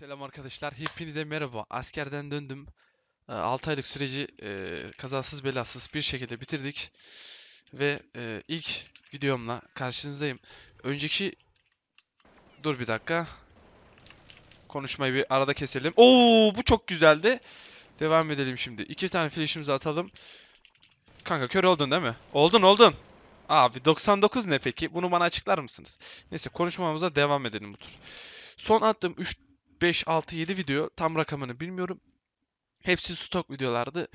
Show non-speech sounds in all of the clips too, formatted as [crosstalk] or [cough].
Selam arkadaşlar. Hepinize merhaba. Askerden döndüm. 6 aylık süreci e, kazasız belasız bir şekilde bitirdik. Ve e, ilk videomla karşınızdayım. Önceki... Dur bir dakika. Konuşmayı bir arada keselim. Oo, bu çok güzeldi. Devam edelim şimdi. İki tane flash'imizi atalım. Kanka kör oldun değil mi? Oldun oldun. Abi 99 ne peki? Bunu bana açıklar mısınız? Neyse konuşmamıza devam edelim bu tur. Son attığım 3 5, 6, 7 video tam rakamını bilmiyorum. Hepsi stok videolardı.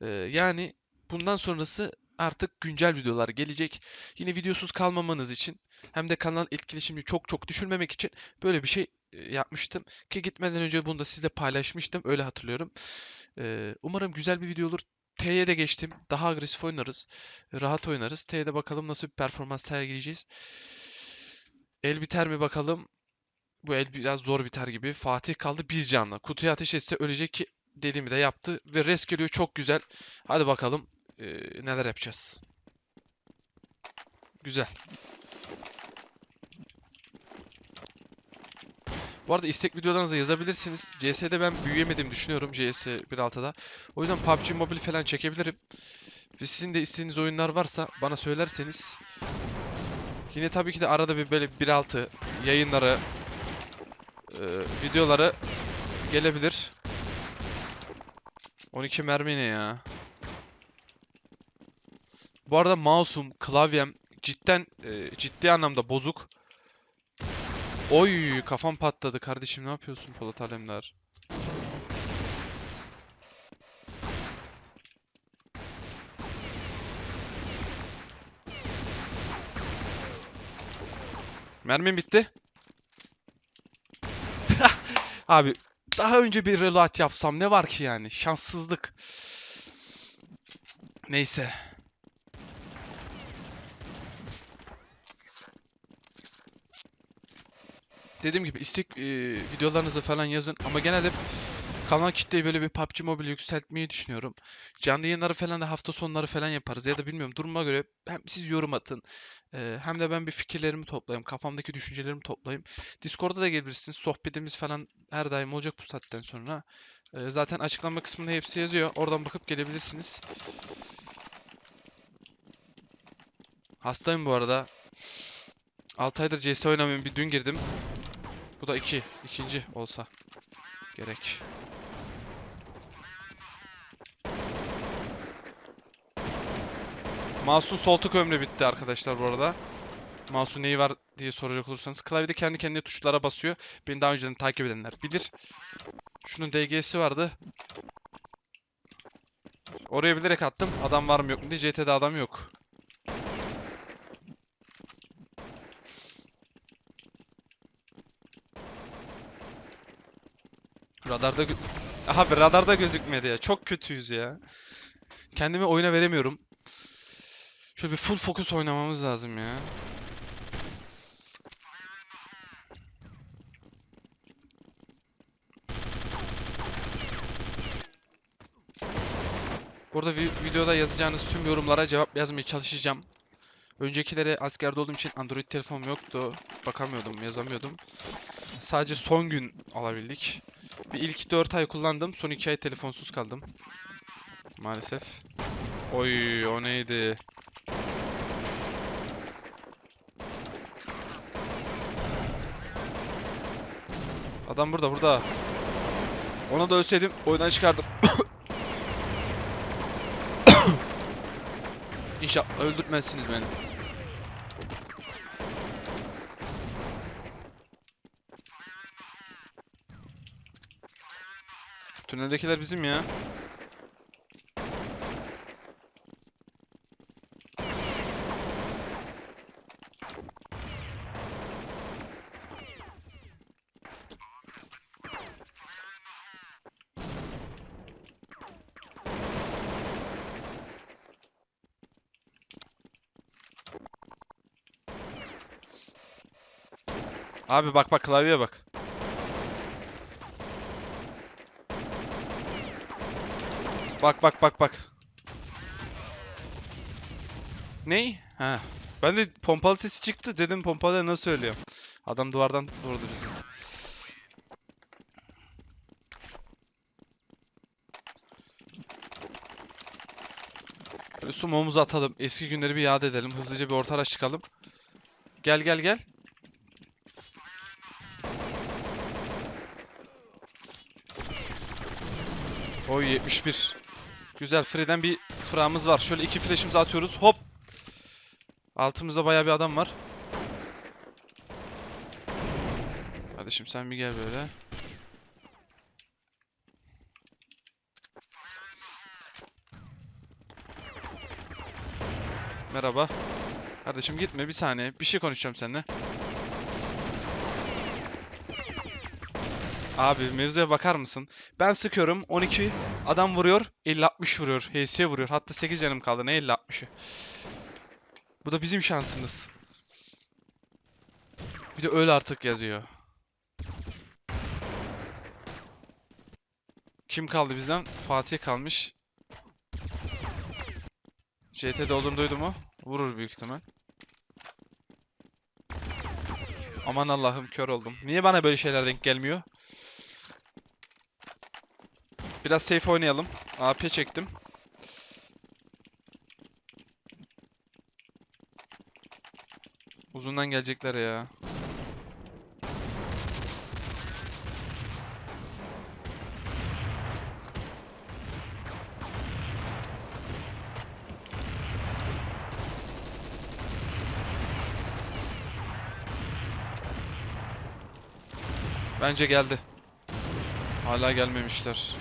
Ee, yani bundan sonrası artık güncel videolar gelecek. Yine videosuz kalmamanız için hem de kanal etkileşimini çok çok düşürmemek için böyle bir şey e, yapmıştım. Ki gitmeden önce bunu da sizle paylaşmıştım. Öyle hatırlıyorum. Ee, umarım güzel bir video olur. T'ye de geçtim. Daha agresif oynarız. Rahat oynarız. T'ye de bakalım nasıl bir performans sergileyeceğiz. El biter mi bakalım. Bu el biraz zor biter gibi. Fatih kaldı bir canla. Kutuya ateş etse ölecek ki dediğimi de yaptı. Ve res geliyor çok güzel. Hadi bakalım ee, neler yapacağız. Güzel. Bu arada istek videolarınızı yazabilirsiniz. CS'de ben büyüyemedim düşünüyorum CS 1.6'da. O yüzden PUBG Mobile falan çekebilirim. Ve sizin de istediğiniz oyunlar varsa bana söylerseniz Yine tabii ki de arada bir böyle 1.6 yayınları e, videoları gelebilir. 12 mermi ne ya? Bu arada mouse'um, klavyem cidden e, ciddi anlamda bozuk. Oy kafam patladı kardeşim ne yapıyorsun Polat Alemdar? Mermim bitti. Abi daha önce bir reload yapsam ne var ki yani? Şanssızlık. Neyse. Dediğim gibi istek e, videolarınızı falan yazın ama genelde kanal kitleyi böyle bir PUBG Mobile yükseltmeyi düşünüyorum. Canlı yayınları falan da hafta sonları falan yaparız ya da bilmiyorum duruma göre hem siz yorum atın e, hem de ben bir fikirlerimi toplayayım, kafamdaki düşüncelerimi toplayayım. Discord'a da gelebilirsiniz. Sohbetimiz falan her daim olacak bu saatten sonra. E, zaten açıklama kısmında hepsi yazıyor. Oradan bakıp gelebilirsiniz. Hastayım bu arada. 6 aydır CS oynamıyorum. Bir dün girdim. Bu da 2. ikinci olsa gerek. Mouse'un sol tık ömrü bitti arkadaşlar bu arada. Mouse'un neyi var diye soracak olursanız. Klavyede kendi kendine tuşlara basıyor. Beni daha önceden takip edenler bilir. Şunun DG'si vardı. Oraya bilerek attım. Adam var mı yok mu diye. CT'de adam yok. Radarda be radarda gözükmedi ya. Çok kötüyüz ya. Kendimi oyuna veremiyorum. Şöyle bir full fokus oynamamız lazım ya. Burada vi- videoda yazacağınız tüm yorumlara cevap yazmaya çalışacağım. Öncekilere askerde olduğum için Android telefonum yoktu. Bakamıyordum, yazamıyordum. Sadece son gün alabildik. Bir ilk 4 ay kullandım. Son 2 ay telefonsuz kaldım. Maalesef. Oy o neydi? Adam burada burada. Ona da ölseydim oyundan çıkardım. [coughs] İnşallah öldürtmezsiniz beni. Tüneldekiler bizim ya. Abi bak bak klavyeye bak. Bak bak bak bak. Ney? Ha. Ben de pompalı sesi çıktı. Dedim pompalı nasıl söylüyor? Adam duvardan vurdu bizi. Böyle sumumuzu atalım. Eski günleri bir yad edelim. Hızlıca bir orta araç çıkalım. Gel gel gel. Oy 71. Güzel. Free'den bir frağımız var. Şöyle iki flash'imizi atıyoruz. Hop. Altımızda bayağı bir adam var. Kardeşim sen bir gel böyle. Merhaba. Kardeşim gitme bir saniye. Bir şey konuşacağım seninle. Abi mevzuya bakar mısın? Ben sıkıyorum 12 adam vuruyor 50-60 vuruyor. HS vuruyor. Hatta 8 canım kaldı. Ne 50-60'ı? Bu da bizim şansımız. Bir de öl artık yazıyor. Kim kaldı bizden? Fatih kalmış. CT'de olduğunu duydu mu? Vurur büyük ihtimal. Aman Allah'ım kör oldum. Niye bana böyle şeyler denk gelmiyor? Biraz safe oynayalım. AP çektim. Uzundan gelecekler ya. Bence geldi. Hala gelmemişler.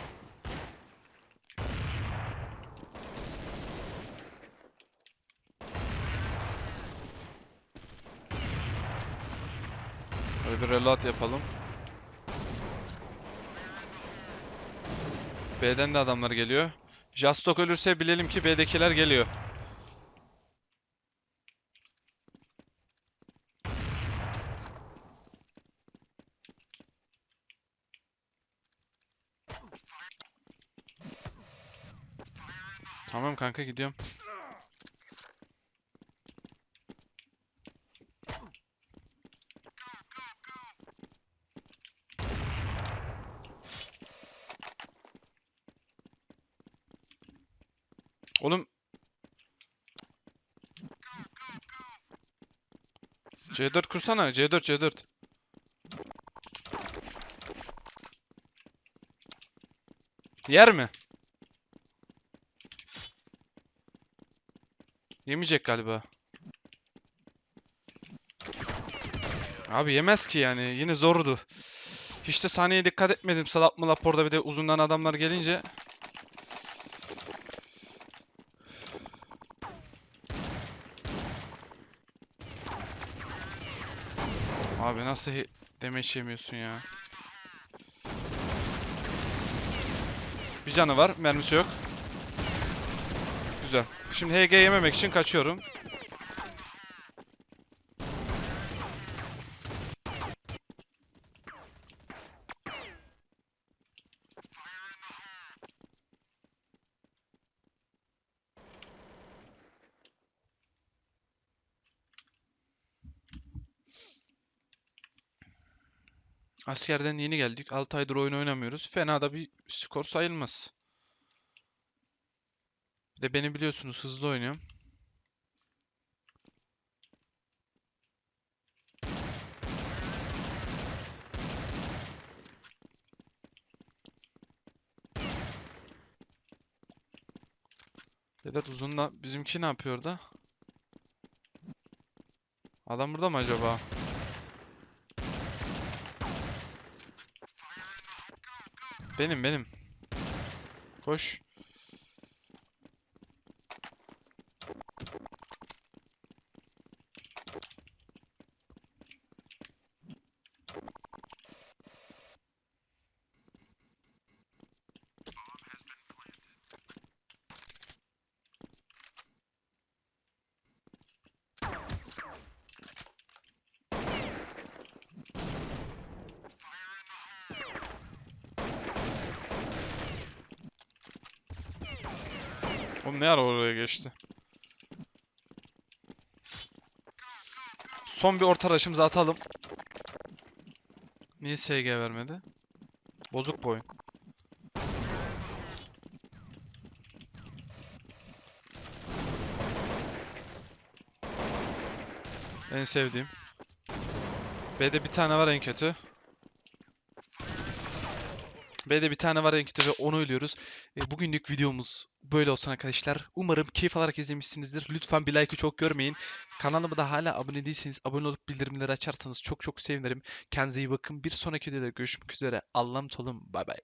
Böyle bir reload yapalım. B'den de adamlar geliyor. Jastok ölürse bilelim ki B'dekiler geliyor. Tamam kanka gidiyorum. Oğlum C4 kursana. C4 C4. Yer mi? Yemeyecek galiba. Abi yemez ki yani. Yine zordu. Hiç de saniyeye dikkat etmedim. Salap mı orada bir de uzundan adamlar gelince. Nasıl demeç yemiyorsun ya? Bir canı var, mermisi yok. Güzel. Şimdi HG yememek için kaçıyorum. Askerden yeni geldik. 6 aydır oyun oynamıyoruz. Fena da bir skor sayılmaz. Bir de beni biliyorsunuz hızlı oynuyorum. Vedat uzunla bizimki ne yapıyor da? Adam burada mı acaba? Benim benim. Koş. Oğlum ne ara oraya geçti? Son bir orta araşımızı atalım. Niye SG vermedi? Bozuk boyun. En sevdiğim. B'de bir tane var en kötü. B'de bir tane var en kötü ve onu ölüyoruz. E, bugünlük videomuz böyle olsun arkadaşlar. Umarım keyif alarak izlemişsinizdir. Lütfen bir like'ı çok görmeyin. Kanalıma da hala abone değilseniz abone olup bildirimleri açarsanız çok çok sevinirim. Kendinize iyi bakın. Bir sonraki videoda görüşmek üzere. Allah'ım tolum. Bay bay.